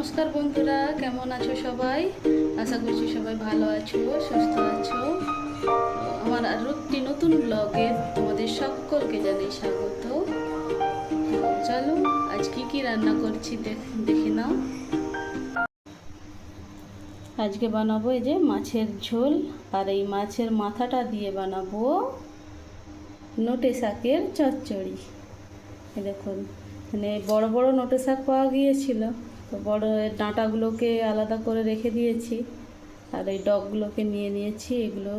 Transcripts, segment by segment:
নমস্কার বন্ধুরা, কেমন আছো সবাই? আশা করছি সবাই ভালো আছো, সুস্থ আছো। আমার আরও একটি নতুন ব্লগে তোমাদের সকলকে জানাই স্বাগত। চলো, আজ কি কি রান্না করছি দেখে নাও। আজকে বানাবো এই যে মাছের ঝোল, আর এই মাছের মাথাটা দিয়ে বানাবো নোটে শাকের চচ্চড়ি। দেখুন মানে বড় বড় নোটে শাক পাওয়া গিয়েছিল। তো বড় ডাঁটাগুলোকে আলাদা করে রেখে দিয়েছি। আর এই ডগগুলোকে নিয়ে নিয়েছি, এগুলো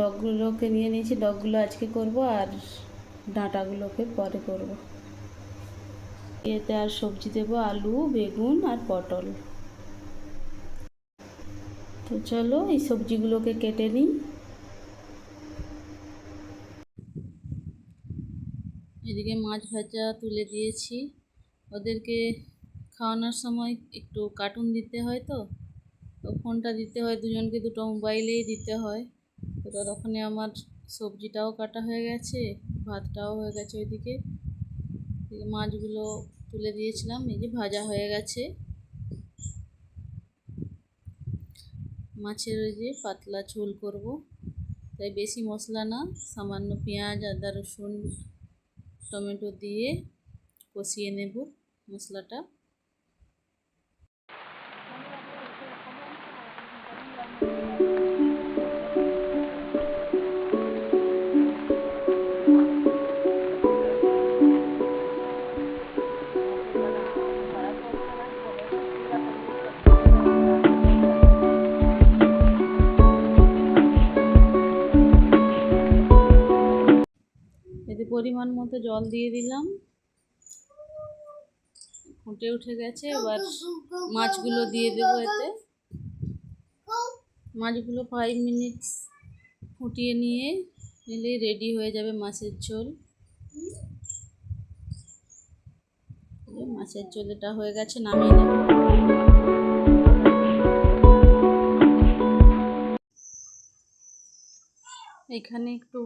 ডগগুলোকে নিয়ে নিয়েছি, ডগগুলো আজকে করব আর ডাঁটাগুলোকে পরে করব। এতে আর সবজি দেবো, আলু, বেগুন আর পটল। তো চলো এই সবজিগুলোকে কেটে নিই। এদিকে মাছ ভাজা তুলে দিয়েছি। ওদেরকে খাওয়ানোর সময় একটু কার্টুন দিতে হয় তো তো ফোনটা দিতে হয় দুজনকে, দুটো মোবাইলেই দিতে হয়। তো ততক্ষণে আমার সবজিটাও কাটা হয়ে গেছে, ভাতটাও হয়ে গেছে ওইদিকে। মাছগুলো তুলে দিয়েছিলাম, এই যে ভাজা হয়ে গেছে। মাছের ওই যে পাতলা ঝোল করব, তাই বেশি মশলা না, সামান্য পেঁয়াজ, আদা, রসুন, টমেটো দিয়ে কষিয়ে নেব মশলাটা। পরিমাণ মতো জল দিয়ে দিলাম। ফুটে উঠে গেছে এবার মাছগুলো দিয়ে দেবো এতে। মাছগুলো ফাইভ মিনিটস ফুটিয়ে নিয়ে নিলেই রেডি হয়ে যাবে মাছের ঝোল। মাছের ঝোল এটা হয়ে গেছে, নামিয়ে নেব। এখানে একটু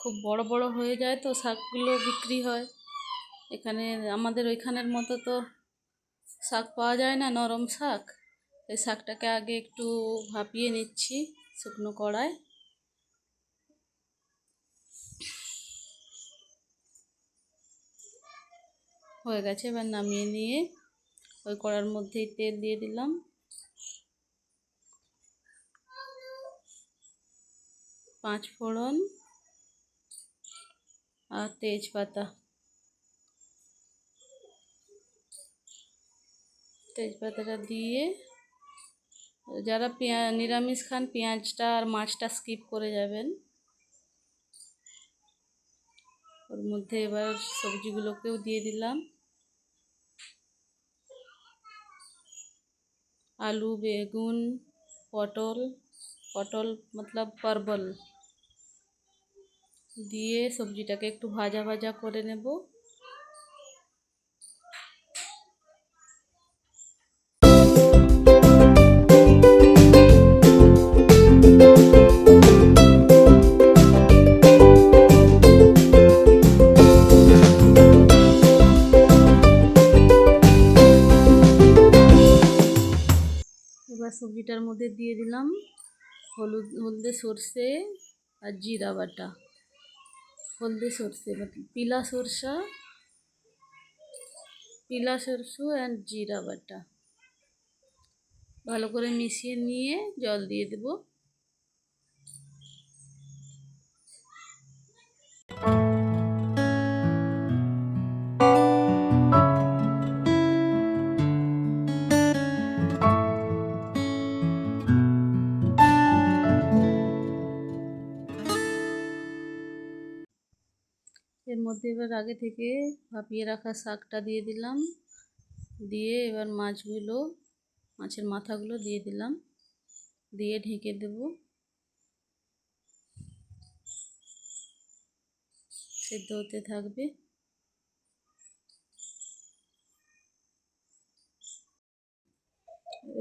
খুব বড় বড় হয়ে যায় তো শাকগুলো বিক্রি হয়। এখানে আমাদের ওইখানের মতো তো শাক পাওয়া যায় না, নরম শাক। এই শাকটাকে আগে একটু ভাপিয়ে নিচ্ছি শুকনো কড়ায়। হয়ে গেছে, এবার নামিয়ে নিয়ে ওই কড়ার মধ্যেই তেল দিয়ে দিলাম। পাঁচ ফোড়ন আর তেজপাতা। তেজপাতাটা দিয়ে যারা পেঁয়া, নিরামিষ খান, পেঁয়াজটা আর মাছটা স্কিপ করে যাবেন। ওর মধ্যে এবার সবজিগুলোকেও দিয়ে দিলাম। আলু, বেগুন, পটল পটল মতলব পারবল দিয়ে সবজিটাকে একটু ভাজা ভাজা করে নেব। দিলাম হলুদ হলদে সর্ষে আর জিরা বাটা হলদে সর্ষে মতলব পিলা সরষা পিলা সরষু অ্যান্ড জিরা বাটা ভালো করে মিশিয়ে নিয়ে জল দিয়ে দেব এর মধ্যে এবার আগে থেকে ভাপিয়ে রাখা শাকটা দিয়ে দিলাম। দিয়ে এবার মাছগুলো, মাছের মাথাগুলো দিয়ে দিলাম। দিয়ে ঢেকে দেব। সেদ্ধ হতে থাকবে।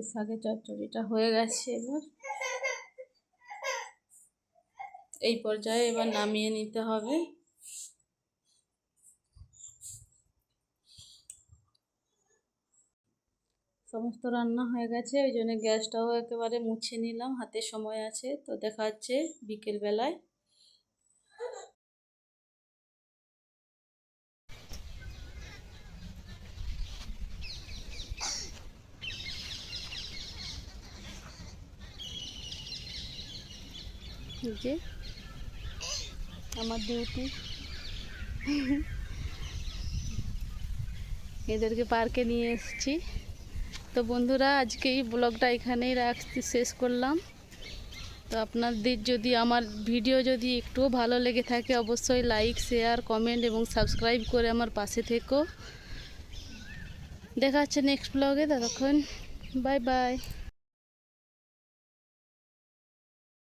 শাকের চচ্চড়িটা হয়ে গেছে এবার। এই পর্যায়ে এবার নামিয়ে নিতে হবে। সমস্ত রান্না হয়ে গেছে, ওই জন্য গ্যাসটাও একেবারে মুছে নিলাম, হাতে সময় আছে, তো দেখা যাচ্ছে বিকেলবেলায় যে, আমার ডিউটি এদেরকে পার্কে নিয়ে এসেছি। তো বন্ধুরা, আজকে এই ব্লগটা এখানেই রাখতে শেষ করলাম। তো আপনাদের যদি আমার ভিডিও যদি একটুও ভালো লেগে থাকে, অবশ্যই লাইক, শেয়ার, কমেন্ট এবং সাবস্ক্রাইব করে আমার পাশে থেকো। দেখা হচ্ছে নেক্সট ব্লগে, ততক্ষণ বাই বাই।